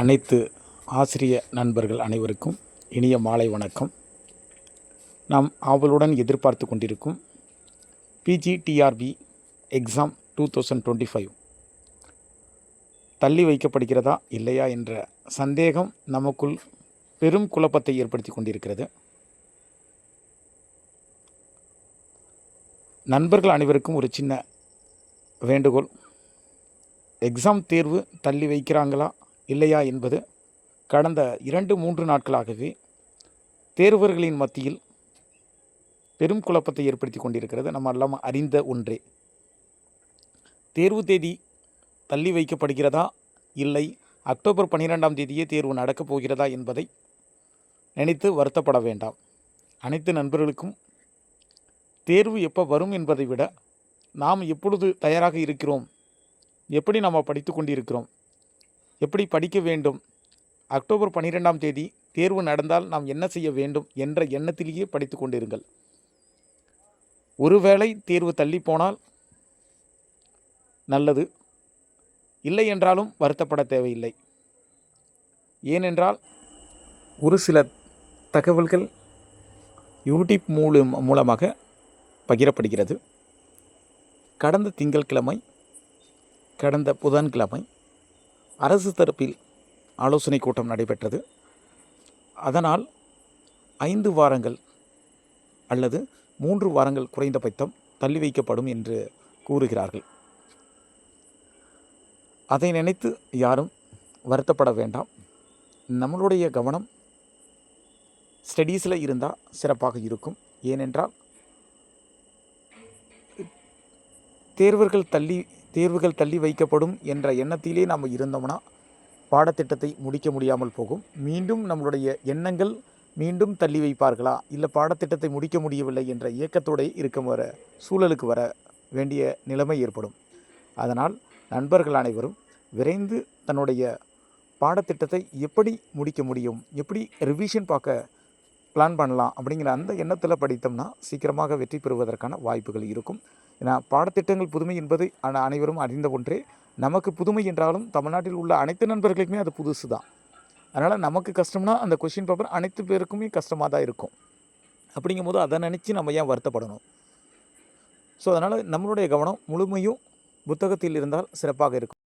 அனைத்து ஆசிரிய நண்பர்கள் அனைவருக்கும் இனிய மாலை வணக்கம். நாம் ஆவலுடன் எதிர்பார்த்து கொண்டிருக்கும் PGTRB exam two thousand twenty five தள்ளி வைக்கப்படுகிறதா இல்லையா என்ற சந்தேகம் நமக்குள் பெரும் குழப்பத்தை ஏற்படுத்தி கொண்டிருக்கிறது. நண்பர்கள் அனைவருக்கும் ஒரு சின்ன வேண்டுகோள். எக்ஸாம் தேர்வு தள்ளி வைக்கிறாங்களா? இல்லையா என்பது கடந்த இரண்டு மூன்று நாட்களாகவே தேர்வர்களின் மத்தியில் பெரும் குழப்பத்தை ஏற்படுத்தி கொண்டிருக்கிறது. நம்ம எல்லாம் அறிந்த ஒன்றே. தேர்வு தேதி தள்ளி வைக்கப்படுகிறதா? இல்லை. அக்டோபர் பன்னிரெண்டாம் தேதியே தேர்வு நடக்கப் போகிறதா என்பதை நினைத்து வருத்தப்பட வேண்டாம். அனைத்து நண்பர்களுக்கும் தேர்வு எப்போ வரும் என்பதை விட நாம் எப்பொழுது தயாராக இருக்கிறோம்? எப்படி நாம் படித்து கொண்டிருக்கிறோம்? எப்படி படிக்க வேண்டும்? அக்டோபர் பன்னிரெண்டாம் தேதி தேர்வு நடந்தால் நாம் என்ன செய்ய வேண்டும் என்ற எண்ணத்திலேயே படித்து கொண்டிருங்கள். ஒருவேளை தேர்வு தள்ளி போனால் நல்லது. இல்லை என்றாலும் வருத்தப்பட தேவையில்லை. ஏனென்றால் ஒரு சில தகவல்கள் யூடியூப் மூலம் மூலமாக பகிரப்படுகிறது. கடந்த திங்கட்கிழமை கடந்த புதன்கிழமை அரசு தரப்பில் ஆலோசனை கூட்டம் நடைபெற்றது. அதனால் ஐந்து வாரங்கள் அல்லது மூன்று வாரங்கள் குறைந்தபட்சம் தள்ளி வைக்கப்படும் என்று கூறுகிறார்கள். அதை நினைத்து யாரும் வருத்தப்பட வேண்டாம். நம்மளுடைய கவனம் ஸ்டடீஸில் இருந்தால் சிறப்பாக இருக்கும். ஏனென்றால் தேர்வர்கள் தள்ளி தேர்வுகள் தள்ளி வைக்கப்படும் என்ற எண்ணத்திலே நாம் இருந்தோம்னா பாடத்திட்டத்தை முடிக்க முடியாமல் போகும். மீண்டும் நம்மளுடைய எண்ணங்கள் மீண்டும் தள்ளி வைப்பார்களா? இல்லை பாடத்திட்டத்தை முடிக்க முடியவில்லை என்ற இயக்கத்தோடு இருக்க வர சூழலுக்கு வர வேண்டிய நிலைமை ஏற்படும். அதனால் நண்பர்கள் அனைவரும் விரைந்து தன்னுடைய பாடத்திட்டத்தை எப்படி முடிக்க முடியும்? எப்படி ரிவிஷன் பார்க்க பிளான் பண்ணலாம்? அப்படிங்கிற அந்த எண்ணத்தில் படித்தோம்னா சீக்கிரமாக வெற்றி பெறுவதற்கான வாய்ப்புகள் இருக்கும். ஏன்னா பாடத்திட்டங்கள் புதுமை என்பது அனைவரும் அறிந்த ஒன்றே. நமக்கு புதுமை என்றாலும் தமிழ்நாட்டில் உள்ள அனைத்து நண்பர்களுக்குமே அது புதுசு தான் அதனால் நமக்கு கஷ்டம்னா அந்த கொஷின் பேப்பர் அனைத்து பேருக்குமே கஷ்டமாக தான் இருக்கும். அப்படிங்கும்போது அதை நினச்சி நம்ம ஏன் வருத்தப்படணும்? ஸோ அதனால் நம்மளுடைய கவனம் முழுமையும் புத்தகத்தில் இருந்தால் சிறப்பாக இருக்கும்.